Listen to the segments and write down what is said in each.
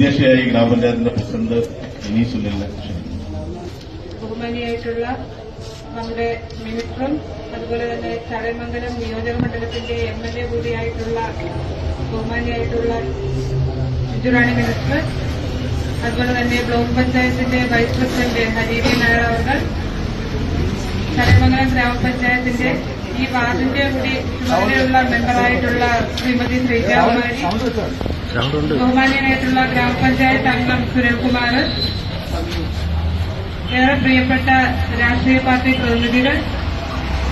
അധ്യക്ഷയായി ഗ്രാമപഞ്ചായത്തിന്റെ പ്രസിഡന്റ് ഇനി ക്ഷണിക്കുന്നു ബഹുമാനിയായിട്ടുള്ള നമ്മുടെ മിനിസ്റ്ററും അതുപോലെ തന്നെ ചടയമംഗലം നിയോജക മണ്ഡലത്തിന്റെ എം എൽ എ കൂടിയായിട്ടുള്ള ബഹുമാനിയായിട്ടുള്ള ബിജുറാണി മിനിസ്റ്റർ അതുപോലെ തന്നെ ബ്ലോക്ക് പഞ്ചായത്തിന്റെ വൈസ് പ്രസിഡന്റ് ഹരീരി നായർ അവർ ചടയമംഗലം ഗ്രാമപഞ്ചായത്തിന്റെ ഈ വാർഡിന്റെ കൂടി ചുമതലയുള്ള മെമ്പറായിട്ടുള്ള ശ്രീമതി ശ്രീജാകുമാരി ബഹുമാന്യനായിട്ടുള്ള ഗ്രാമപഞ്ചായത്ത് അംഗം സുരൽകുമാർ ഏറെ പ്രിയപ്പെട്ട രാഷ്ട്രീയ പാർട്ടി പ്രതിനിധികൾ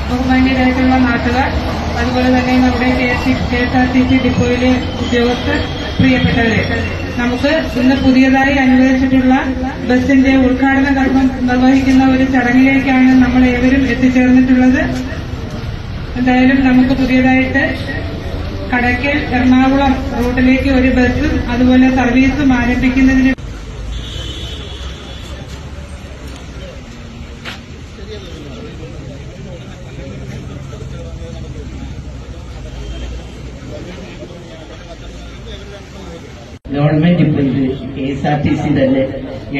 ബഹുമാന്യരായിട്ടുള്ള നാട്ടുകാർ അതുപോലെ തന്നെ നമ്മുടെ K S R T C ഡിപ്പോയിലെ ഉദ്യോഗസ്ഥർ പ്രിയപ്പെട്ടവരെ നമുക്ക് ഇന്ന് പുതിയതായി അനുവദിച്ചിട്ടുള്ള ബസിന്റെ ഉദ്ഘാടന കർമ്മം നിർവഹിക്കുന്ന ഒരു ചടങ്ങിലേക്കാണ് നമ്മൾ ഏവരും എത്തിച്ചേർന്നിട്ടുള്ളത്. എന്തായാലും നമുക്ക് പുതിയതായിട്ട് കടയ്ക്കൽ എറണാകുളം റൂട്ടിലേക്ക് ഒരു ബസ്സും അതുപോലെ സർവീസും ആരംഭിക്കുന്നതിന് ഗവൺമെന്റ് ഇപ്പോൾ K S R T C തന്നെ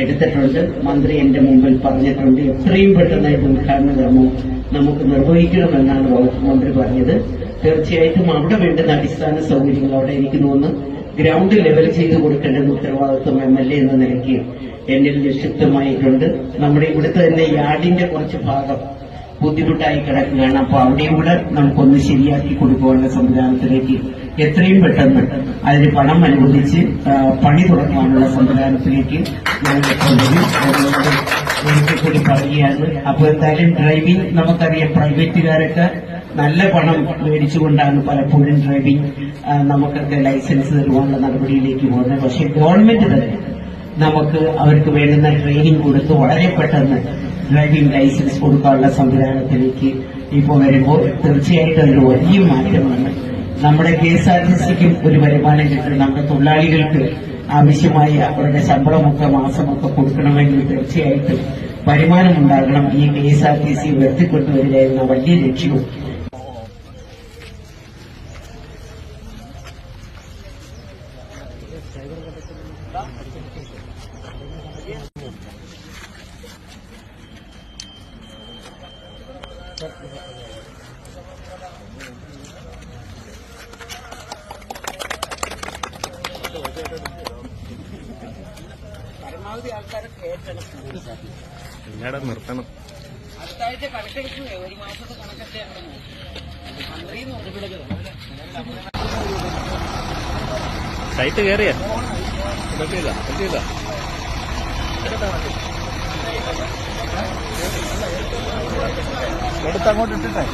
എടുത്തിട്ടുണ്ട്. മന്ത്രി എന്റെ മുമ്പിൽ പറഞ്ഞിട്ടുണ്ട്. എത്രയും പെട്ടെന്ന് ഇത് ഉദ്ഘാടന കർമ്മം നമുക്ക് നിർവഹിക്കണമെന്നാണ് വകുപ്പ് മന്ത്രി പറഞ്ഞത്. തീർച്ചയായിട്ടും അവിടെ വേണ്ടുന്ന അടിസ്ഥാന സൗകര്യങ്ങൾ അവിടെ എനിക്ക് തോന്നുന്നു ഗ്രൗണ്ട് ലെവൽ ചെയ്ത് കൊടുക്കേണ്ടെന്ന് ഉത്തരവാദിത്വം എം എൽ എ എന്ന നിലയ്ക്ക് എന്നിൽ നിക്ഷിപ്തമായിട്ടുണ്ട്. നമ്മുടെ ഇവിടുത്തെ തന്നെ യാർഡിന്റെ കുറച്ച് ഭാഗം ബുദ്ധിമുട്ടായി കിടക്കുകയാണ്. അപ്പൊ അവിടെയും കൂടെ നമുക്കൊന്ന് ശരിയാക്കി കൊടുക്കാനുള്ള സംവിധാനത്തിലേക്ക് എത്രയും പെട്ടെന്ന് അതിന് പണം അനുവദിച്ച് പണി തുടങ്ങാനുള്ള സംവിധാനത്തിലേക്ക് ഞങ്ങൾ ഒരിക്കൽ പറയുകയാണ്. അപ്പൊ എന്തായാലും ഡ്രൈവിംഗ് നമുക്കറിയാം പ്രൈവറ്റുകാരൊക്കെ നല്ല പണം മേടിച്ചുകൊണ്ടാണ് പലപ്പോഴും ഡ്രൈവിംഗ് നമുക്കൊക്കെ ലൈസൻസ് തരുവാനുള്ള നടപടിയിലേക്ക് പോകുന്നത്. പക്ഷേ ഗവൺമെന്റ് തന്നെ നമുക്ക് അവർക്ക് വേണ്ടുന്ന ട്രെയിനിങ് കൊടുത്ത് വളരെ പെട്ടെന്ന് ഡ്രൈവിംഗ് ലൈസൻസ് കൊടുക്കാനുള്ള സംവിധാനത്തിലേക്ക് ഇപ്പോൾ വരുമ്പോൾ തീർച്ചയായിട്ടും ഒരു വലിയ മാറ്റമാണ്. നമ്മുടെ കെ എസ് ആർ ടി സിക്കും ഒരു വരുമാനം കിട്ടും. നമ്മുടെ തൊഴിലാളികൾക്ക് ആവശ്യമായ അവരുടെ ശമ്പളമൊക്കെ മാസമൊക്കെ കൊടുക്കണമെങ്കിൽ തീർച്ചയായിട്ടും വരുമാനം ഉണ്ടാകണം. ഈ K S R T C ഉയർത്തിക്കൊണ്ടുവരിക എന്ന വലിയ ലക്ഷ്യവും പരമാവധി ആൾക്കാരെ കയറ്റണം. എല്ലാടെ നിർത്തണം. അടുത്താഴ്ച കണക്കെടുക്കുന്നേ ഒരു മാസത്തെ കണക്കെടുത്തേ മന്ത്രി സൈറ്റ് കയറിയ? പറ്റിയില്ല പറ്റിയില്ല. എടുത്ത് അങ്ങോട്ട് ഇട്ടിട്ടെ.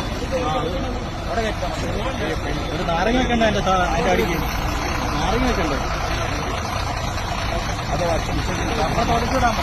ഒരു നാരങ്ങയൊക്കെ ഉണ്ട് അതിന്റെ അതിന്റെ അടിക്ക് നാരങ്ങയൊക്കെ ഉണ്ട്. അത് തുടച്ചിടാൻ